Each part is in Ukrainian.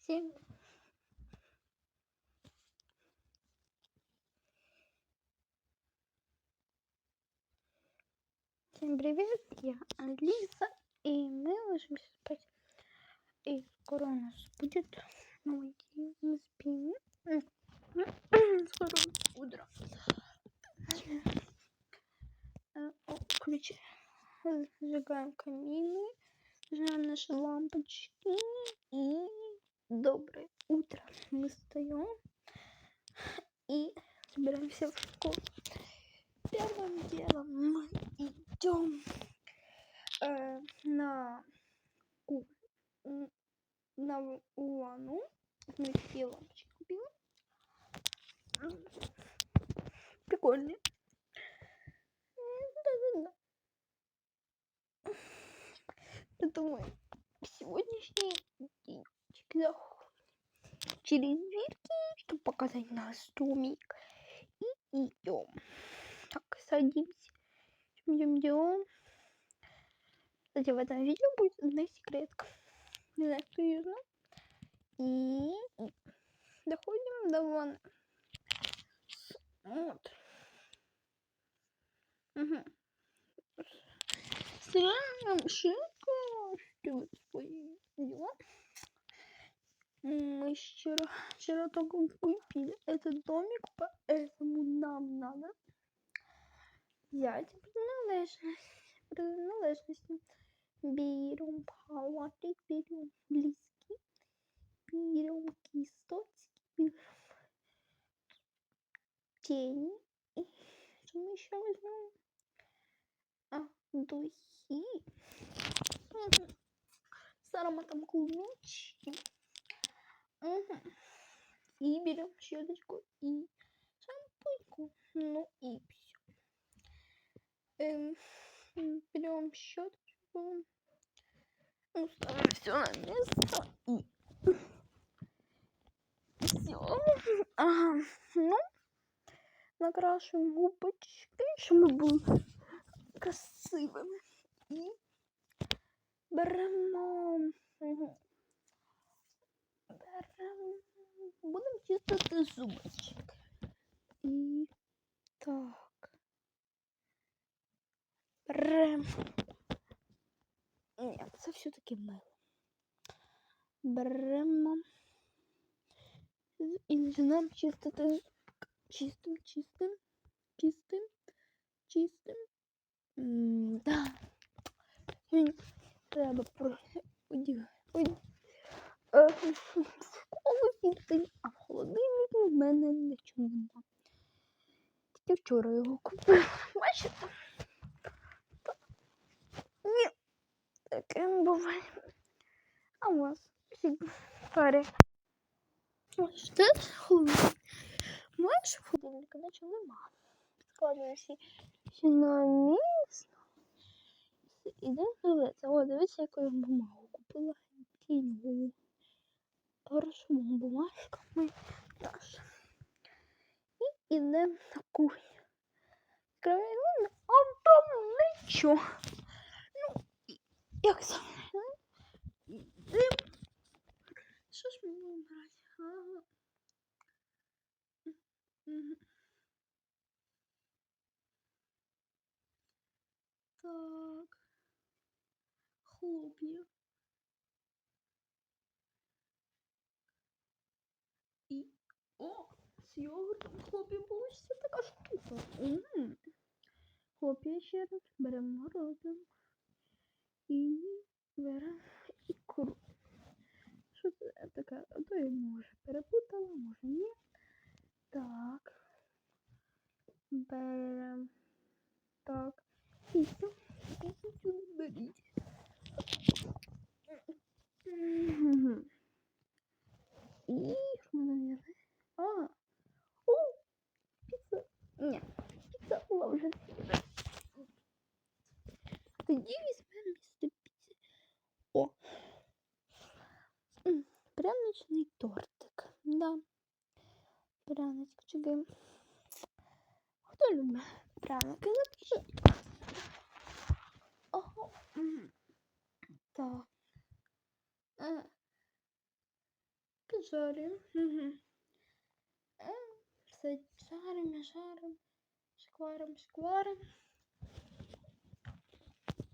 Всім. Всем привет, я Алиса, и мы ложимся спать. И скоро у нас будет новый день, мы спим. Скоро утро. Э, о, Включи. Зажигаем камины, зажигаем наши лампочки и доброе утро. Мы встаем и собираемся в школу. Первым делом мы идем э, на м, на Улану. Все лампочки купила. Прикольные. Это мой сегодняшний денечек. Через дверки, чтобы показать наш домик. И идем. Так, садимся. Идем, идем. Кстати, в этом видео будет одна секретка. Не знаю, кто ее знает. И доходим до ванны. Вот. Угу. Шинку, чтобы свои дела. Мы вчера, вчера только купили этот домик, поэтому нам надо взять принадлежность. Принадлежности. Берем халатик, берем близкий, берем кисточки, берем тени. И что мы еще возьмем? А, духи. С ароматом клубнички. Мгм. И берем щеточку и шампуньку. Ну и все. Эм, берем щеточку. Ну, ставим все на место и все. Ага. Ну, накрашиваем губочки, чтобы были красивыми. И беремо. Мгм. Берем. Будемо чистити зубочки. І так. Берем. Ні, це все-таки мило. Беремо. І починаємо чистити. Чистим, чистим, чистим, чистим. М, Да. Треба про одяг. Е, а в холодильнику в мене нічого нема. Тільки вчора його купив. Бачите? Ні. Таким буває. А у всі пари. Ось тут холодильник. Маєш в холодильнику нічого нема. Складую всі, на місце. Іде дивитися. О, дивіться, яку я бумагу купила. Тіньову. Хорошому бумажками теж. І йдемо на кухню. Кривий, а там нічого. Ну, і- як це? Ну, Йдемо. Що ж ми будемо брати? Ага. Мгм. Так. Хлоп'я. І. О! З йогуртом хлоп'я получиться така штука. Хлоп'я ще раз беремо морозиво. І беремо ікру. Що це таке? То я може перепутала, може ні. Так. Беремо. Так. І сюди беріть. І що ми взяли? А. О! Піца. Ні, піца була вже з'їдена. Тоді візьмемо місце піці. О! М, Пряничний тортик. Да. Прянички. Хто любить пряники? Напишіть. Ого. М. Так. Е. жаримо. Угу. Все жаримо, жаримо. Шкварим, шкварим.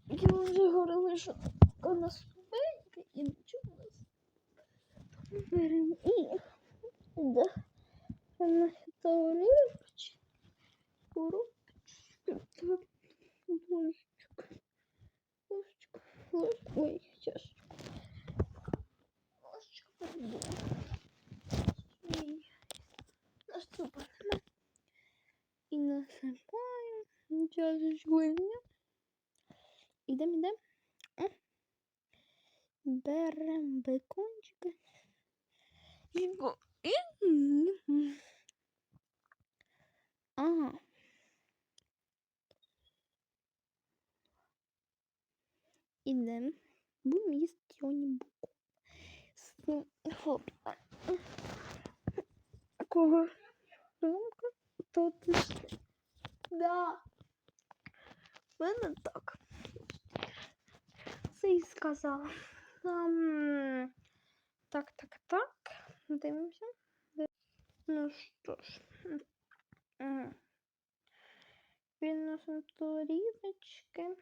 Я вже говорила, що у нас супенька і нічого нас. Беремо і да. Наша таурочка. Коробочка. Ложечка. Ложечка. Ложечка. Ой, чашечка. Ложечка перебула. Наступаємо. І насипаємо. Чашечку. Ідемо, ідемо. Беремо бекончика. І го. І... Ага. Сьогодні буку. З цим хлопцем. Кого? Думка? То ж. Да. Мене так. Це і сказала. Там... Так, так, так. Дивимося. Ну що ж. Їх потім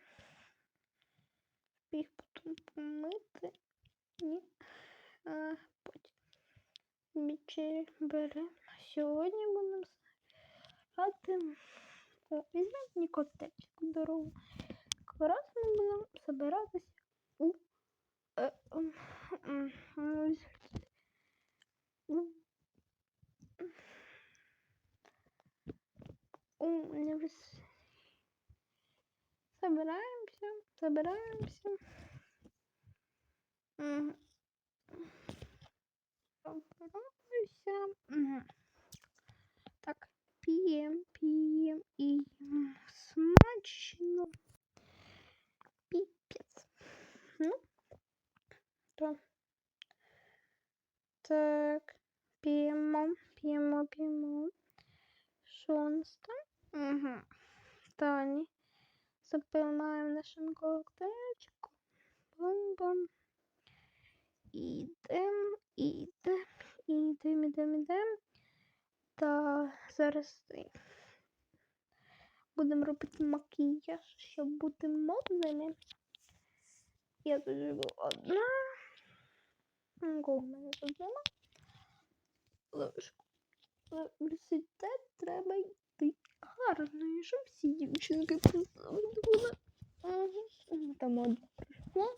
помити. Ні. А, потім. Беремо. Сьогодні будемо збирати. Візьмемо мені котечку дорогу. Раз ми будемо збиратися у е, м, м, м, у. Собираемся, собираемся. Мгм. Собираемся. Мгм. Так, пьем, пьем и м, смачно. Пипец. Ну, то. Так, пьемо, пьемо, пьемо. Що у нас там? Угу. Тані. Запиваємо нашим коктейльчиком. Бум-бум. Ідем, ідем, ідем, ідем, ідем. Та зараз будемо робити макіяж, щоб бути модними. Я тут живу одна. Нікого в мене тут нема. В університет треба йти гарною, щоб всі дівчинки позавидували. Там одна прийшла.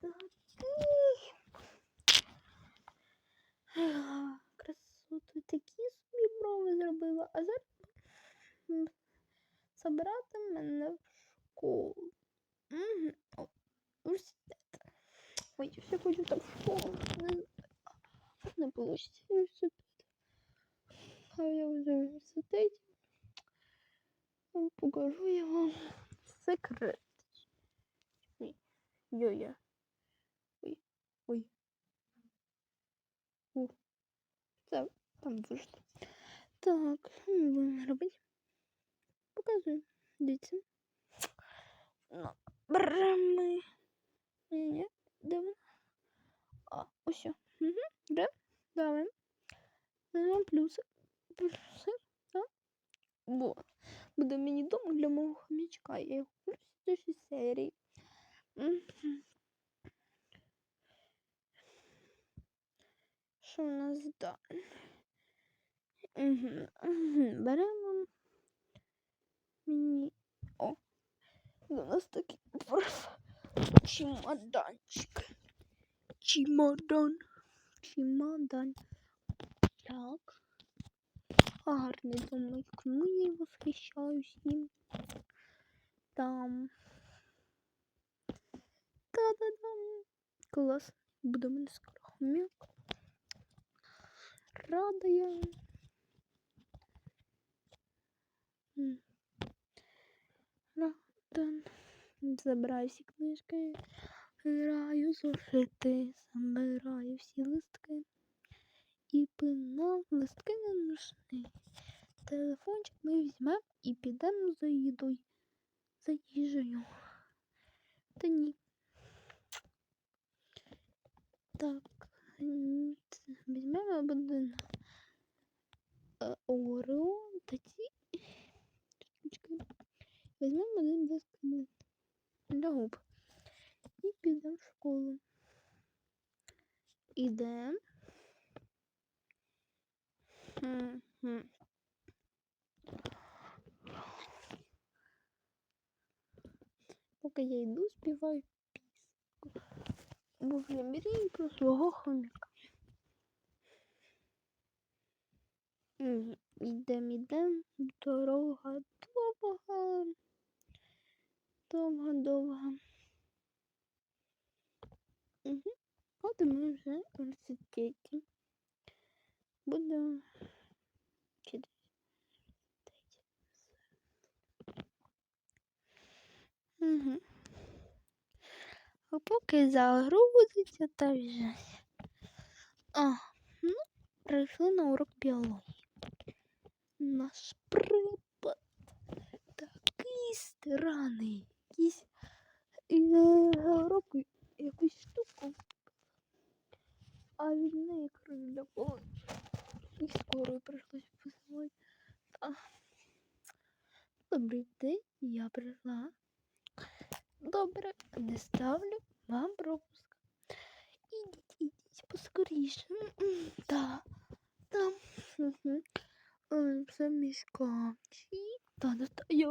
Такий. Ах, Красоту такі собі брови зробила, а зараз м, забирати мене в школу. Угу. Університет. Ой, я все хочу так в школу. Не, получится університет. А я вже в університеті. Покажу я вам секрет. Йо-я. Ой, ой. О, це там вийшло. Так, ми будемо робити? Показую. Дивіться. Ну, беремо. Ні, де вона? А, ось. Угу, де? Давай. Нажимаємо плюси. Плюси, так? Во. Буде мені дома для мого хомячка. Я його в следующей серії. Що у нас далі? Угу. Угу. Беремо мені. О! У нас такий чемоданчик. Чемодан. Чемодан. Так. Гарний домик. Ну, я восхищаюсь їм. Там. Та-да-дам. Клас. Буде в мене скоро хомяк. Рада я. М. Рада. Забираю всі книжки. Граю зошити. Забираю всі листки. І пинам листки не нужны. Телефончик ми візьмемо і підемо за їдою. За їжею. Та ні. Так. візьмемо один е, Орео та ці штучки. Візьмемо один дискмент для губ. І підемо в школу. Ідемо. Поки я йду, співаю пісеньку. Бо вже мрію про свого хомяка. Ідем, ідем, дорога Довга, довга. Угу. От ми вже в університеті. Будемо вчитися. Угу. А поки загрузиться та вже. А, ну, прийшли на урок біології. Наш препод такий странний. Якийсь е, року якусь штуку. А від неї криля було. І скоро прийшлось. Та. Добрий день, я прийшла. Добре, не ставлю вам пропуск. Ідіть, ідіть поскоріше. М-м, Та, там. Це мішканчик. Та, та, та, я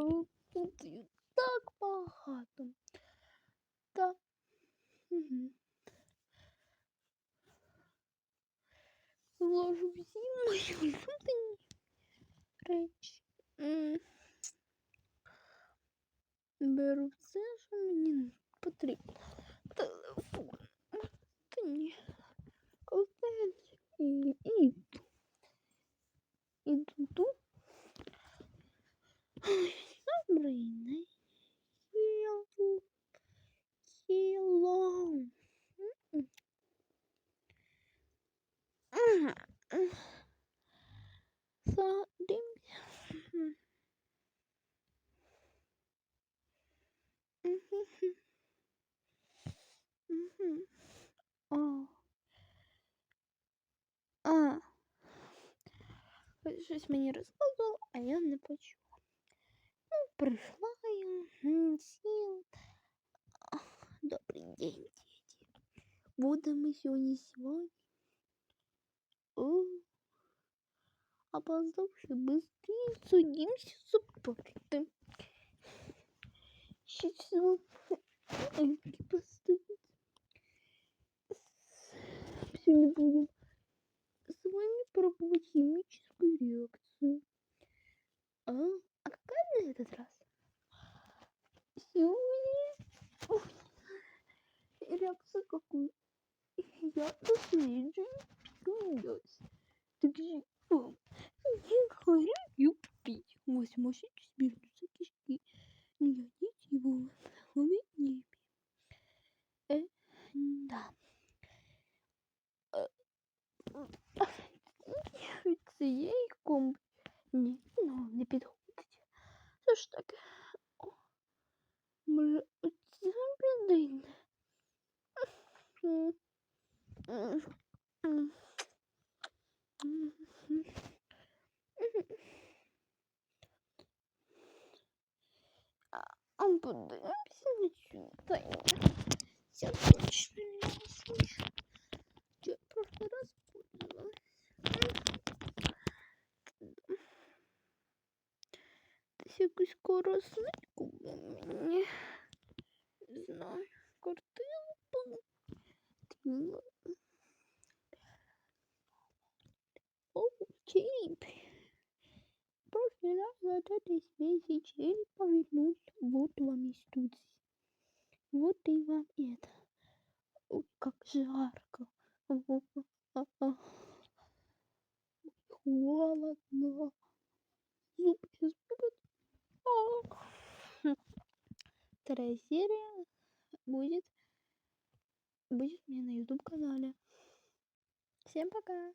тут так багато. Та. Угу. Вложу всі мої улюблені речі. Беру все, що мені потрібно. Телефон. Ні. Ковтинчик. І, і йду. Іду тут. Ой, Добрий день. Хіло. Хіло. М-м. Ага. Садимся. Мгм. Мгм. Мгм. О. А. Ви Щось мені розказував, а я не почула. Ну, прийшла я, м, сіла. А, Добрий день, діти. Будемо сьогодні сьогодні. О. Опоздавши быстрее садимся за парты. Сейчас поставить. Сегодня будем с вами пробовать химическую реакцию. А, а какая на этот раз? Сегодня Ой, реакция какую? Я досліджую сміюсь. Так же вам не говорю пить. Ось можете збігнуться кишки. Глядіть його. Вони не Е, да. Е, від цієї комби. Ні, ну, не підходить. Це ж таке. О, Може, якусь короснику би мені. Не знаю, картинку. О, череп. Прошлый раз от этой смеси черепа вернулся. Вот вам и студия. Вот и вам это. Ой, как жарко. Холодно. Зуб сейчас будет. А. Вторая серия будет будет у на YouTube канале. Всем пока.